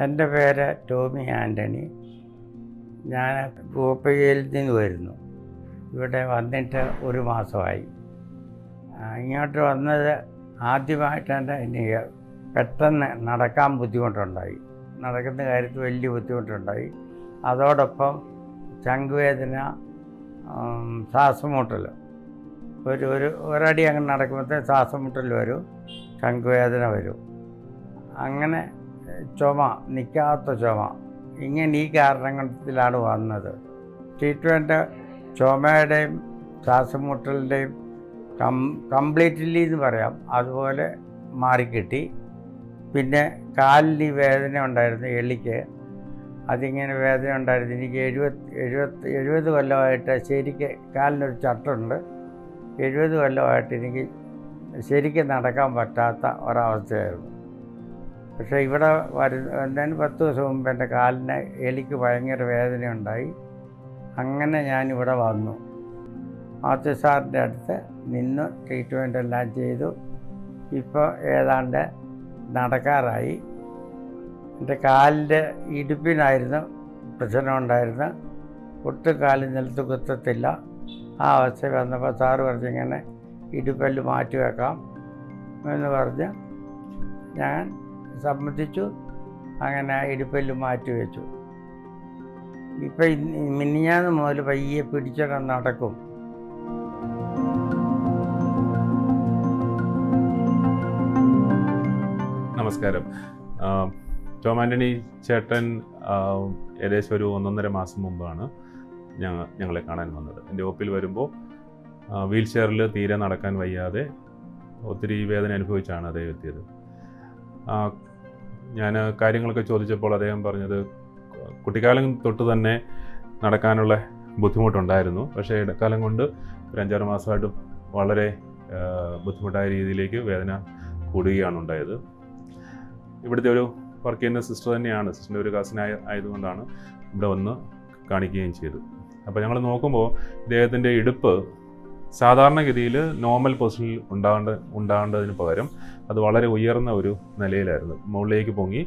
എന്റെ പേര് ടോമി ആന്റണി. ഞാൻ ഗോപ്പയിൽ നിന്ന് വരുന്നു. ഇവിടെ വന്നിട്ട് ഒരു മാസമായി. ഇങ്ങോട്ട് വന്നത് ആദ്യമായിട്ടാണ് എനിക്ക് പെട്ടെന്ന് നടക്കാൻ ബുദ്ധിമുട്ടുണ്ടായി. നടക്കുന്ന കാര്യത്തിൽ വലിയ ബുദ്ധിമുട്ടുണ്ടായി. അതോടൊപ്പം ചങ്കുവേദന ശ്വാസമുട്ടൽ. ഒരു ഒരു ഒരടി അങ്ങനെ നടക്കുമ്പോഴത്തെ ശ്വാസം മുട്ടൽ വരും ചങ്കുവേദന വരും. അങ്ങനെ ചുമ നിൽക്കാത്ത ചുമ. ഇങ്ങനെ ഈ കാരണത്തിലാണ് വന്നത്. ട്രീറ്റ്മെന്റ് ചുമയുടെയും ശ്വാസമുട്ടലിന്റെയും കം കംപ്ലീറ്റ്ലി എന്ന് പറയാം. അതുപോലെ മാറിക്കിട്ടി. പിന്നെ കാലിൽ വേദന ഉണ്ടായിരുന്നു എളിക്ക് അതിങ്ങനെ വേദന ഉണ്ടായിരുന്നു. എനിക്ക് എഴുപത് എഴുപത്തി എഴുപത് കൊല്ലമായിട്ട് ശരിക്ക് കാലിനൊരു ചട്ടുണ്ട്. എഴുപത് കൊല്ലമായിട്ട് എനിക്ക് ശരിക്കും നടക്കാൻ പറ്റാത്ത ഒരവസ്ഥയായിരുന്നു. പക്ഷേ ഇവിടെ വരുന്നതിന് പത്ത് ദിവസം മുമ്പ് എന്റെ കാലിന് എലിക്ക് ഭയങ്കര വേദനയുണ്ടായി. അങ്ങനെ ഞാനിവിടെ വന്നു. മാത്യു സാറിന്റെ അടുത്ത് നിന്ന് ട്രീറ്റ്മെന്റ് എല്ലാം ചെയ്തു. ഇപ്പോൾ ഏതാണ്ട് നടക്കാറായി. എന്റെ കാലിന്റെ ഇടുപ്പിനായിരുന്നു പ്രശ്നമുണ്ടായിരുന്നു ഒട്ടും കാലിൽ നിലത്ത് കുത്തത്തില്ല. ആ അവസ്ഥ വന്നപ്പോൾ സാറ് പറഞ്ഞിങ്ങനെ ഇടുപ്പല്ല് മാറ്റി വെക്കാം എന്ന് പറഞ്ഞ് ഞാൻ സമ്മതിച്ചു അങ്ങനെ ഇടുപ്പല്ല് മാറ്റി വെച്ചു. ഇപ്പം മിനിഞ്ഞാന്ന് മുതൽ പയ്യെ പിടിച്ചിടം നടക്കും. നമസ്കാരം. ടോം ആന്റണി ചേട്ടൻ ഏകദേശം ഒരു ഒന്നൊന്നര മാസം മുമ്പാണ് ഞങ്ങൾ ഞങ്ങളെ കാണാൻ വന്നത്. എന്റെ ഒപ്പിൽ വരുമ്പോൾ വീൽ ചെയറിൽ തീരെ നടക്കാൻ വയ്യാതെ ഒത്തിരി വേദന അനുഭവിച്ചാണ് അദ്ദേഹം എത്തിയത്. ഞാൻ കാര്യങ്ങളൊക്കെ ചോദിച്ചപ്പോൾ അദ്ദേഹം പറഞ്ഞത് കുട്ടിക്കാലം തൊട്ട് തന്നെ നടക്കാനുള്ള ബുദ്ധിമുട്ടുണ്ടായിരുന്നു. പക്ഷേ ഇടക്കാലം കൊണ്ട് ഒരു അഞ്ചാറ് മാസമായിട്ട് വളരെ ബുദ്ധിമുട്ടായ രീതിയിലേക്ക് വേദന കൂടുകയാണ് ഉണ്ടായത്. ഇവിടുത്തെ ഒരു വർക്ക് ചെയ്യുന്ന സിസ്റ്റർ തന്നെയാണ്. സിസ്റ്ററിന്റെ ഒരു കസിനായ ആയതുകൊണ്ടാണ് ഇവിടെ വന്ന് കാണിക്കുകയും ചെയ്തു അപ്പോൾ ഞങ്ങൾ നോക്കുമ്പോൾ ഇദ്ദേഹത്തിന്റെ ഇടുപ്പ് സാധാരണഗതിയിൽ നോർമൽ പൊസിഷനിൽ ഉണ്ടാകേണ്ട ഉണ്ടാകേണ്ടതിന് പകരം അത് വളരെ ഉയർന്ന ഒരു നിലയിലായിരുന്നു. മുകളിലേക്ക് പൊങ്ങി.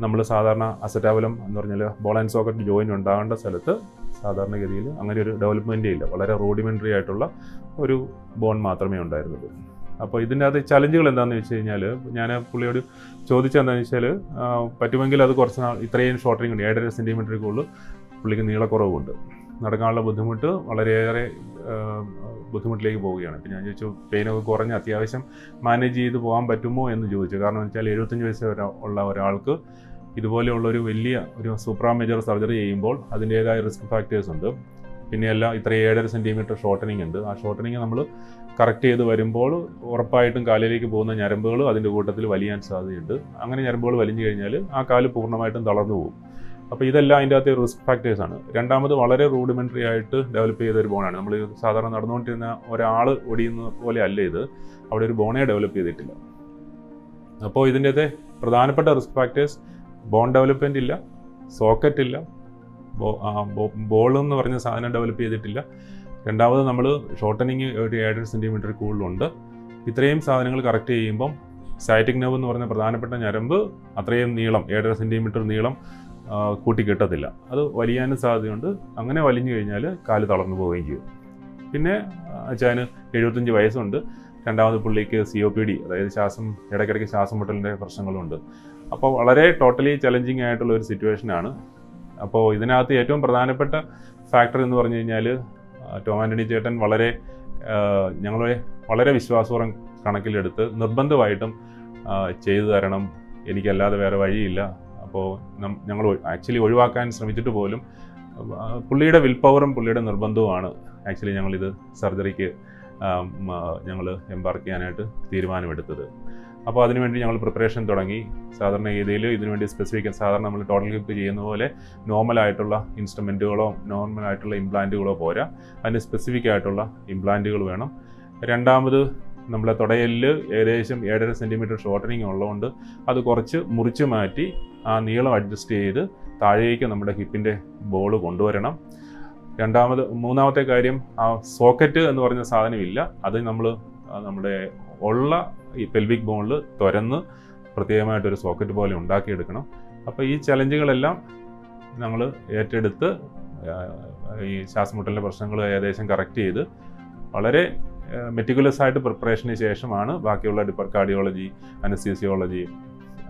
നമ്മൾ സാധാരണ അസറ്റാബലം എന്ന് പറഞ്ഞാൽ ബോൾ ആൻഡ് സോക്കറ്റ് ജോയിൻ ഉണ്ടാകേണ്ട സ്ഥലത്ത് സാധാരണഗതിയിൽ അങ്ങനെ ഒരു ഡെവലപ്മെന്റേ ഇല്ല. വളരെ റൂഡിമെന്ററി ആയിട്ടുള്ള ഒരു ബോൺ മാത്രമേ ഉണ്ടായിരുന്നുള്ളൂ. അപ്പോൾ ഇതിന്റെ അകത്ത് ചലഞ്ചുകൾ എന്താണെന്ന് വെച്ച് കഴിഞ്ഞാൽ ഞാൻ പുള്ളിയോട് ചോദിച്ചത് എന്താണെന്ന് വെച്ചാൽ പറ്റുമെങ്കിൽ അത് കുറച്ച് നാൾ ഇത്രയും ഷോർട്ടറിങ് ഉണ്ട്. ഏഴര സെന്റിമീറ്ററിൽ കൂടുതൽ പുള്ളിക്ക് നീളക്കുറവുണ്ട്. നടക്കാനുള്ള ബുദ്ധിമുട്ട് വളരെയേറെ ബുദ്ധിമുട്ടിലേക്ക് പോവുകയാണ്. ഇപ്പം ഞാൻ ചോദിച്ചു പെയിനൊക്കെ കുറഞ്ഞ് അത്യാവശ്യം മാനേജ് ചെയ്ത് പോകാൻ പറ്റുമോ എന്ന് ചോദിച്ചു. കാരണം എന്ന് വെച്ചാൽ എഴുപത്തഞ്ച് വയസ്സ് ഉള്ള ഒരാൾക്ക് ഇതുപോലെയുള്ള ഒരു വലിയ ഒരു സൂപ്രാ മേജർ സർജറി ചെയ്യുമ്പോൾ അതിന്റേതായ റിസ്ക് ഫാക്ടേഴ്സ് ഉണ്ട്. പിന്നെ എല്ലാം ഇത്ര ഏഴര സെന്റിമീറ്റർ ഷോർട്ടനിങ് ഉണ്ട്. ആ ഷോർട്ടനിങ് നമ്മൾ കറക്റ്റ് ചെയ്ത് വരുമ്പോൾ ഉറപ്പായിട്ടും കാലിലേക്ക് പോകുന്ന ഞരമ്പുകൾ അതിന്റെ കൂട്ടത്തിൽ വലിയാൻ സാധ്യതയുണ്ട്. അങ്ങനെ ഞരമ്പുകൾ വലിഞ്ഞു കഴിഞ്ഞാൽ ആ കാൽ പൂർണമായിട്ടും തളർന്നു പോകും. അപ്പോൾ ഇതെല്ലാം അതിന്റെ അകത്ത് റിസ്ക് ഫാക്ടേഴ്സ് ആണ്. രണ്ടാമത് വളരെ റൂഡിമെന്ററി ആയിട്ട് ഡെവലപ്പ് ചെയ്ത ഒരു ബോണാണ് നമ്മൾ സാധാരണ നടന്നുകൊണ്ടിരുന്ന ഒരാൾ ഒടിയുന്ന പോലെ അല്ല ഇത്. അവിടെ ഒരു ബോണേ ഡെവലപ്പ് ചെയ്തിട്ടില്ല. അപ്പോൾ ഇതിന്റെ അകത്തെ പ്രധാനപ്പെട്ട റിസ്ക് ഫാക്ടേഴ്സ് ബോൺ ഡെവലപ്മെന്റ് ഇല്ല സോക്കറ്റ് ഇല്ല ബോൾ എന്ന് പറഞ്ഞ സാധനം ഡെവലപ്പ് ചെയ്തിട്ടില്ല. രണ്ടാമത് നമ്മൾ ഷോർട്ടനിങ് ഒരു ഏഴര സെന്റിമീറ്റർ കൂടുതലുണ്ട്. ഇത്രയും സാധനങ്ങൾ കറക്റ്റ് ചെയ്യുമ്പം സൈറ്റിക് നെവ് എന്ന് പറഞ്ഞ പ്രധാനപ്പെട്ട ഞരമ്പ് അത്രയും നീളം ഏഴര സെന്റിമീറ്റർ നീളം ആ, കൂട്ടി കിട്ടത്തില്ല അത് വലിയാനും സാധ്യതയുണ്ട്. അങ്ങനെ വലിഞ്ഞു കഴിഞ്ഞാൽ കാൽ തളർന്നു പോവുകയും ചെയ്യും. പിന്നെ അച്ഛന് എഴുപത്തഞ്ച് വയസ്സുണ്ട്. രണ്ടാമത് പുള്ളിക്ക് സി ഒ പി ഡി അതായത് ശ്വാസം ഇടയ്ക്കിടയ്ക്ക് ശ്വാസം മുട്ടലിന്റെ പ്രശ്നങ്ങളുണ്ട്. അപ്പോൾ വളരെ ടോട്ടലി ചലഞ്ചിങ് ആയിട്ടുള്ള ഒരു സിറ്റുവേഷനാണ് അപ്പോൾ ഇതിനകത്ത് ഏറ്റവും പ്രധാനപ്പെട്ട ഫാക്ടർ എന്ന് പറഞ്ഞു കഴിഞ്ഞാൽ ടോം ആന്റണി ചേട്ടൻ വളരെ ഞങ്ങളെ വളരെ വിശ്വാസപൂർവം കണക്കിലെടുത്ത് നിർബന്ധമായിട്ടും ചെയ്തു തരണം. എനിക്കല്ലാതെ വേറെ വഴിയില്ല. അപ്പോൾ ഞങ്ങൾ ആക്ച്വലി ഒഴിവാക്കാൻ ശ്രമിച്ചിട്ട് പോലും പുള്ളിയുടെ വിൽ പവറും പുള്ളിയുടെ നിർബന്ധവുമാണ്. ആക്ച്വലി ഞങ്ങളിത് സർജറിക്ക് ഞങ്ങൾ എംബാർക്ക് ചെയ്യാനായിട്ട് തീരുമാനമെടുത്തത്. അപ്പോൾ അതിനുവേണ്ടി ഞങ്ങൾ പ്രിപ്പറേഷൻ തുടങ്ങി. സാധാരണ രീതിയിൽ ഇതിനുവേണ്ടി സ്പെസിഫിക് സാധാരണ നമ്മൾ ടോട്ടൽ ഹിപ്പ് ചെയ്യുന്ന പോലെ നോർമൽ ആയിട്ടുള്ള ഇൻസ്ട്രുമെന്റുകളോ നോർമൽ ആയിട്ടുള്ള ഇംപ്ലാന്റുകളോ പോരാ. അതിന് സ്പെസിഫിക് ആയിട്ടുള്ള ഇംപ്ലാന്റുകൾ വേണം. രണ്ടാമത് നമ്മളെ തുടയലിൽ ഏകദേശം ഏഴര സെന്റിമീറ്റർ ഷോർട്ടനിങ് ഉള്ളതുകൊണ്ട് അത് കുറച്ച് മുറിച്ച് മാറ്റി ആ നീളം അഡ്ജസ്റ്റ് ചെയ്ത് താഴേക്ക് നമ്മുടെ ഹിപ്പിന്റെ ബോൾ കൊണ്ടുവരണം. രണ്ടാമത് മൂന്നാമത്തെ കാര്യം ആ സോക്കറ്റ് എന്ന് പറഞ്ഞ സാധനമില്ല. അത് നമ്മൾ നമ്മുടെ ഉള്ള ഈ പെൽവിക് ബോണിൽ തുരന്ന് പ്രത്യേകമായിട്ടൊരു സോക്കറ്റ് പോലെ ഉണ്ടാക്കിയെടുക്കണം. അപ്പോൾ ഈ ചലഞ്ചുകളെല്ലാം നമ്മൾ ഏറ്റെടുത്ത് ഈ ശ്വാസമുട്ടലിന്റെ പ്രശ്നങ്ങൾ ഏകദേശം കറക്റ്റ് ചെയ്ത് വളരെ മെറ്റിക്കുലസ് ആയിട്ട് പ്രിപ്പറേഷന് ശേഷമാണ് ബാക്കിയുള്ള ഡിപ്പർ കാർഡിയോളജി അനസ്തീസിയോളജി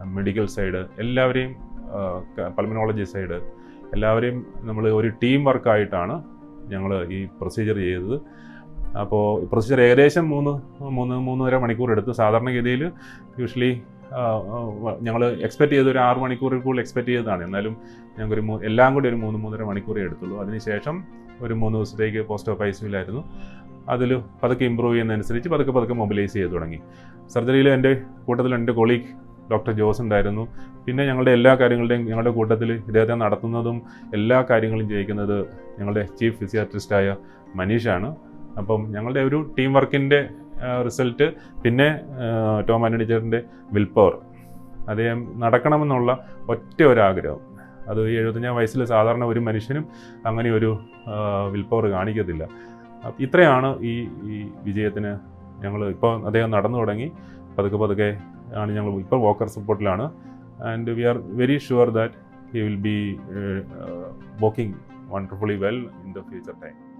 മെഡിക്കൽ സൈഡ് എല്ലാവരെയും പൾമിനോളജി സൈഡ് എല്ലാവരെയും നമ്മൾ ഒരു ടീം വർക്കായിട്ടാണ് ഞങ്ങൾ ഈ പ്രൊസീജിയർ ചെയ്തത്. അപ്പോൾ പ്രൊസീജിയർ ഏകദേശം മൂന്ന് മൂന്ന് മൂന്നര മണിക്കൂർ എടുത്ത് സാധാരണഗതിയിൽ യൂഷ്വലി ഞങ്ങൾ എക്സ്പെക്ട് ചെയ്ത് ഒരു ആറ് മണിക്കൂറിൽ കൂടുതൽ എക്സ്പെക്ട് ചെയ്തതാണ്. എന്നാലും ഞങ്ങൾക്കൊരു എല്ലാം കൂടി ഒരു മൂന്ന് മൂന്നര മണിക്കൂറേ എടുത്തുള്ളൂ. അതിനുശേഷം ഒരു മൂന്ന് ദിവസത്തേക്ക് പോസ്റ്റ് ഓഫ് ഐ സിയിലായിരുന്നു അതിൽ പതുക്കെ ഇമ്പ്രൂവ് ചെയ്യുന്നതനുസരിച്ച് പതുക്കെ പതുക്കെ മൊബിലൈസ് ചെയ്ത് തുടങ്ങി. സർജറിയിൽ എന്റെ കൂട്ടത്തിൽ എന്റെ കൊളീഗ് ഡോക്ടർ ജോസ് ഉണ്ടായിരുന്നു. പിന്നെ ഞങ്ങളുടെ എല്ലാ കാര്യങ്ങളുടെയും ഞങ്ങളുടെ കൂട്ടത്തിൽ ഇദ്ദേഹത്തെ നടത്തുന്നതും എല്ലാ കാര്യങ്ങളും ചെയ്യിക്കുന്നത് ഞങ്ങളുടെ ചീഫ് ഫിസിയാട്രിസ്റ്റായ മനീഷാണ്. അപ്പം ഞങ്ങളുടെ ഒരു ടീം വർക്കിന്റെ റിസൾട്ട് പിന്നെ ടോം ആന്റണി ചേട്ടന്റെ വിൽ പവർ അദ്ദേഹം നടക്കണമെന്നുള്ള ഒറ്റ ഒരാഗ്രഹം. അത് ഈ എഴുപത്തഞ്ചാം വയസ്സിൽ സാധാരണ ഒരു മനുഷ്യനും അങ്ങനെ ഒരു വിൽ പവർ കാണിക്കത്തില്ല. ഇത്രയാണ് ഈ ഈ വിജയത്തിന് ഞങ്ങൾ ഇപ്പോൾ അദ്ദേഹം നടന്നു തുടങ്ങി. പതുക്കെ പതുക്കെ ആണ് ഞങ്ങൾ ഇപ്പോൾ walker സപ്പോർട്ടിലാണ് and we are very sure that he will be walking wonderfully well in the future time